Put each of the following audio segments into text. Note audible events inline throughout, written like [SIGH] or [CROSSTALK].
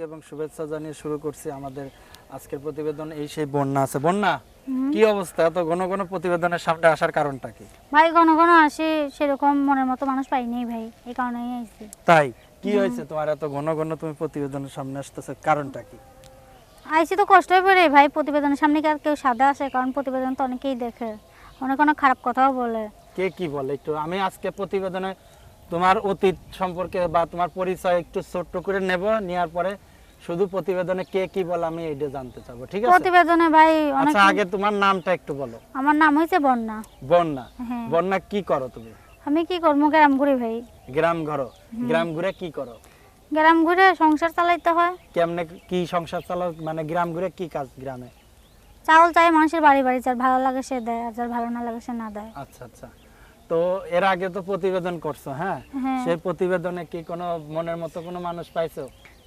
প্রীতি এবং শুভেচ্ছা জানিয়ে শুরু করছি আমাদের আজকের প্রতিবেদন। এই সেই বন্যা আছে। বন্যা? কি অবস্থা? এত ঘন ঘন প্রতিবেদনের সামনে আসার কারণটা কি? ভাই ঘন ঘন আসে সেরকম মনের মতো মানুষ পাইনি ভাই। এই কারণেই আইছি। তাই? কি হয়েছে তোমার? এত ঘন ঘন তুমি প্রতিবেদনের সামনে আসতেছে কারণটা কি? আইসি তো কষ্ট হয়ে পড়ে ভাই প্রতিবেদনের সামনে কি আর কেউ সাদা আসে কারণ প্রতিবেদন তো অনেকেই দেখে। অনেক অনেক খারাপ কথাও বলে। কে কি বলে একটু? আমি আজকে প্রতিবেদনে তোমার অতীত সম্পর্কে বা তোমার পরিচয় একটু ছোট্ট করে নেব নেওয়ার পরে শুধু প্রতিবেদনে কে কি বলে আমি এইটা জানতে চাবো ঠিক আছে? প্রতিবেদনে ভাই অনেক আচ্ছা আগে তোমার নামটা একটু বলো। আমার নাম হয়েছে বন্যা। বন্যা? হ্যাঁ। বন্যা কি করো তুমি? আমি কি করব গ্রাম ঘুরি ভাই। গ্রাম ঘরো? গ্রাম ঘুরে কি করো? গ্রাম ঘুরে সংসার চালাইতে হয়। কেমনে কি সংসার চালাও? মানে গ্রাম ঘুরে কি কাজ গ্রামে? চাউল চাই মানুষের বাড়ি বাড়ি যার ভালো লাগে সে দেয় আর যার ভালো না লাগে সে না দেয়। আচ্ছা আচ্ছা। তো এর আগে তো প্রতিবেদন করছ হ্যাঁ? হ্যাঁ। সেই প্রতিবেদনে কি কোনো মনের মতো কোনো মানুষ পাইছো?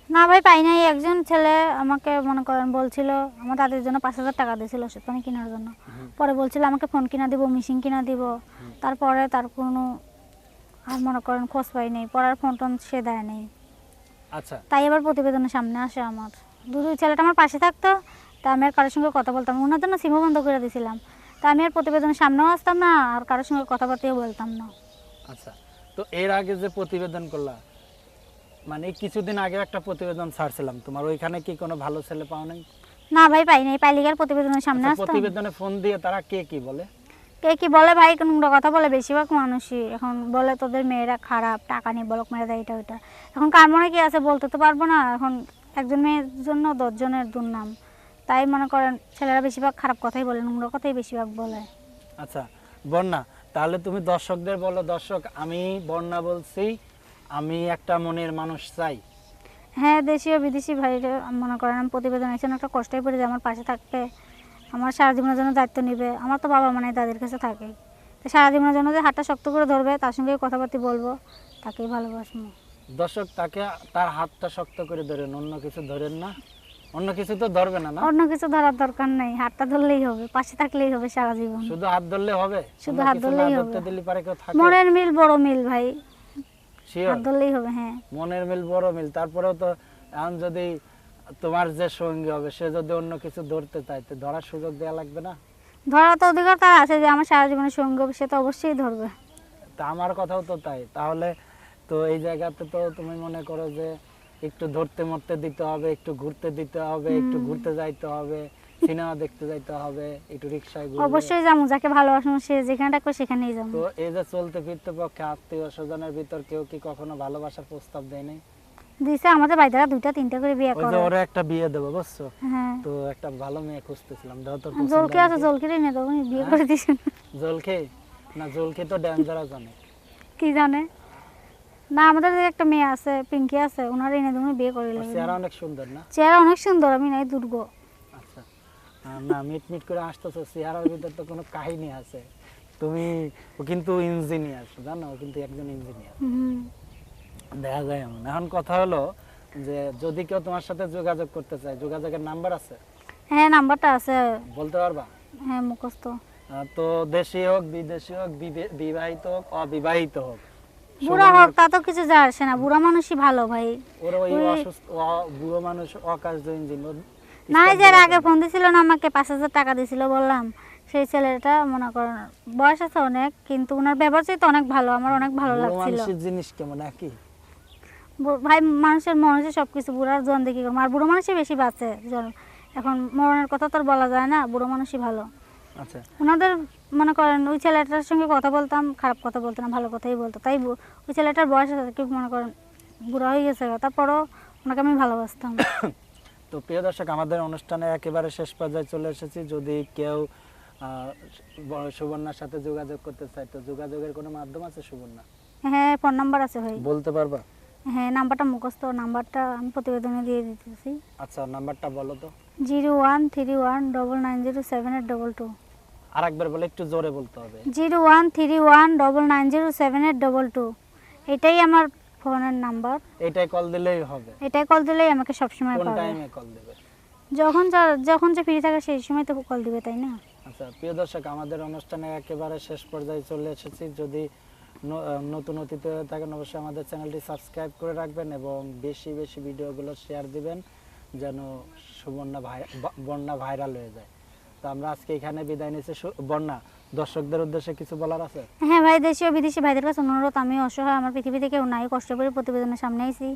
না ভাই পাই নাই। একজন ছেলে আমাকে মনে করেন বলছিল আমার দাদির জন্য পাঁচ হাজার টাকা দিয়েছিল ওষুধ পানি কেনার জন্য। পরে বলছিল আমাকে ফোন কিনা দিব মেশিন কিনা দিব। তারপরে তার কোনো আর মনে করেন খোঁজ পাই নাই। পড়ার ফোন টোন সে দেয় নেই। আচ্ছা। তাই এবার প্রতিবেদনের সামনে আসে আমার। দুধু ছেলেটা আমার পাশে থাকতো তা আমি আর কারোর সঙ্গে কথা বলতাম ওনার জন্য সিমও বন্ধ করে দিয়েছিলাম তা আমি আর প্রতিবেদনের সামনেও আসতাম না আর কারোর সঙ্গে কথাবার্তাও বলতাম না। আচ্ছা। তো এর আগে যে প্রতিবেদন করলা মানে কিছুদিন আগে একটা প্রতিবেদন ছাড়ছিলাম। তোমার ওইখানে কি কোনো ভালো ছেলে পাও নাই? না ভাই পাই নাই। পাইলে প্রতিবেদনের সামনে আচ্ছা, আসতাম। প্রতিবেদনে ফোন দিয়ে তারা কে কি বলে? কে কি বলে ভাই নোংরা কথা বলে। বেশিরভাগ মানুষই এখন বলে তোদের মেয়েরা খারাপ টাকা নিয়ে বলক মেরে দেয় এটা ওইটা। এখন কার মনে কি আছে বলতে তো পারব না। এখন একজন মেয়ের জন্য দশজনের দুর্নাম। তাই মনে করেন ছেলেরা বেশিরভাগ খারাপ কথাই বলে নোংরা কথাই বেশিরভাগ বলে। আচ্ছা বন্যা তাহলে তুমি দর্শকদের বলো। দর্শক আমি বন্যা বলছি আমি একটা মনের মানুষ চাই। হ্যাঁ দেশীয় বিদেশি ভাইরা মনে করেন আমি প্রতিবেদন এসে একটা কষ্টই পড়ে যে আমার পাশে থাকবে আমার সারা জীবনের জন্য দায়িত্ব নেবে আমার তো বাবা মানে দাদির কাছে থাকে। তো সারা জীবনের জন্য যে হাতটা শক্ত করে ধরবে তার সঙ্গে কথাবার্তা বলব তাকেই ভালোবাসবো। দর্শক তাকে তার হাতটা শক্ত করে ধরেন অন্য কিছু ধরেন না। অন্য কিছু তো ধরবে না না? অন্য কিছু ধরার দরকার নেই হাতটা ধরলেই হবে পাশে থাকলেই হবে সারা জীবন শুধু হাত ধরলে হবে? শুধু হাত ধরলেই হবে। মনের মিল বড় মিল ভাই? হাত ধরলেই হবে হ্যাঁ। মনের মিল বড় মিল। তারপরেও তো এখন যদি তোমার যে সঙ্গী হবে সে যদি অন্য কিছু ধরতে চায় তো ধরার সুযোগ দেওয়া লাগবে না? ধরার তো অধিকার তার আছে যে আমার সারা জীবনের সঙ্গে হবে, সে তো অবশ্যই ধরবে। তা আমার কথাও তো তাই। তাহলে তো এই জায়গাতে তো তুমি মনে করো যে একটু ধরতে মরতে দিতে হবে একটু ঘুরতে দিতে হবে একটু ঘুরতে যাইতে হবে। সিনেমা দেখতে যাইতে হবে একটু রিক্সায় ঘুরবে অবশ্যই যাব যাকে ভালোবাসবো সে যেখানে ডাকবে সেখানেই যাব। তো এই যে চলতে ফিরতে পক্ষে আত্মীয় স্বজনের ভিতর কেউ কি কখনো ভালোবাসার প্রস্তাব দেয় নাই? দিছে আমাদের বাইদারা দুইটা তিনটা করে বিয়ে করে। ওরা একটা বিয়ে দেবো বুঝছ? হ্যাঁ। তো একটা ভালো মেয়ে খুঁজতেছিলাম দাও তোর জলকে আছে জলকে নিয়ে দেবো বিয়ে করে দিছে জলকে? না জলকে তো ড্যাঞ্জারাস জানে কি জানে? না আমাদের একটা মেয়ে আছে পিঙ্কি আছে ওনার এনে দেবো বিয়ে করে ওর চেহারা অনেক সুন্দর না? চেহারা অনেক সুন্দর আমি নাই দুর্গ। না মিট মিট করে আসতেছো চেহারার ভিতর তো কোনো কাহিনী আছে। তুমি ও কিন্তু ইঞ্জিনিয়ার জানো ও কিন্তু একজন ইঞ্জিনিয়ার দেখা যায় এমন। এখন কথা হলো যে যদি কেউ তোমার সাথে যোগাযোগ করতে চায় যোগাযোগের নাম্বার আছে? হ্যাঁ নাম্বারটা আছে। বলতে পারবা? হ্যাঁ মুখস্থ। তো দেশি হোক বিদেশি হোক বিবাহিত হোক অবিবাহিত হোক বুড়া হোক তা তো কিছু যায় আসে না। বুড়া মানুষই ভালো ভাই। ওরা ওই অসুস্থ বুড়ো মানুষ অকাশ ইঞ্জিন না আগে ফোন দিছিল না আমাকে পাঁচ হাজার টাকা দিছিল বললাম। সেই ছেলেটা মনে করেন বয়স আছে অনেক কিন্তু ওনার ব্যবহার তো অনেক ভালো আমার অনেক ভালো লাগছিল। মানুষের জিনিস কেমন একই ভাই মানুষের মনে সব কিছু বুড়ার জন দেখি আর বুড়ো মানুষই বেশি বাঁচে জন- এখন মরণের কথা তো বলা যায় না বুড়ো মানুষই ভালো। আচ্ছা। ওনাদের মনে করেন ওই ছেলেটার সঙ্গে কথা বলতাম খারাপ কথা বলতো না ভালো কথাই বলতো। তাই ওই ছেলেটার বয়স আছে কি মনে করেন বুড়া হয়ে গেছে তারপরও ওনাকে আমি ভালোবাসতাম। [COUGHS] তো প্রিয় দর্শক আমাদের অনুষ্ঠানে একেবারে শেষ পর্যায়ে চলে এসেছি। যদি কেউ সুবর্ণার সাথে যোগাযোগ করতে চায় তো যোগাযোগের কোনো মাধ্যম আছে সুবর্ণা? হ্যাঁ ফোন নাম্বার আছে ভাই। বলতে পারবা? হ্যাঁ নাম্বারটা মুখস্থ নাম্বারটা আমি প্রতিবেদনে দিয়ে দিতেছি। আচ্ছা নাম্বারটা বলো তো। Zero one three one double nine zero seven eight double two. আর একবার বলে একটু জোরে বলতে হবে। Zero one three one double nine zero seven eight double two. এটাই আমার ফোনের নাম্বার। এইটাই কল দিলেই হবে। এটাই কল দিলেই আমাকে সবসময় কোন পাবে টাইমে কল দেবে? যখন যখন যে ফ্রি থাকে সেই সময় তো কল দিবে তাই না? আচ্ছা প্রিয় দর্শক আমাদের অনুষ্ঠানে একেবারে শেষ পর্যায়ে চলে এসেছি। যদি নতুন অতিথি হয়ে থাকেন অবশ্যই আমাদের চ্যানেলটি সাবস্ক্রাইব করে রাখবেন এবং বেশি বেশি ভিডিওগুলো শেয়ার দিবেন যেন সুবর্ণা ভাই বন্যা ভাইরাল হয়ে যায়। তো আমরা আজকে এখানে বিদায় নিচ্ছি। বন্যা দর্শকদের উদ্দেশ্যে কিছু বলার আছে? হ্যাঁ ভাই দেশীয় বিদেশি ভাইদের কাছে অনুরোধ, আমি অসহায়, আমার পৃথিবীতে কেউ নাই, কষ্ট করে প্রতিবেদনের সামনে আইছি।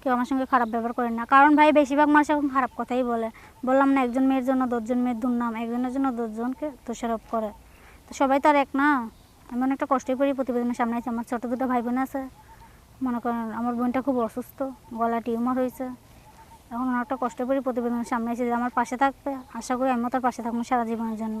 কেউ আমার সঙ্গে খারাপ ব্যবহার করেন না। কারণ ভাই, বেশিরভাগ মানুষ এখন খারাপ কথাই বলে। বললাম না, একজন মেয়ের জন্য দশজন মেয়ের দুর্নাম, একজনের জন্য দশজনকে দোষারোপ করে। তো সবাই তো আর এক না? আমি অনেকটা কষ্টে পড়ি প্রতিবেদনের সামনে আছি আমার ছোটো দুটো ভাই বোন আছে। মনে করেন আমার বোনটা খুব অসুস্থ, গলা টিউমার হয়েছে। এখন অনেকটা কষ্ট পড়ি প্রতিবেদনের সামনে এসে যে আমার পাশে থাকবে। আশা করি আমিও তার পাশে থাকব সারা জীবনের জন্য।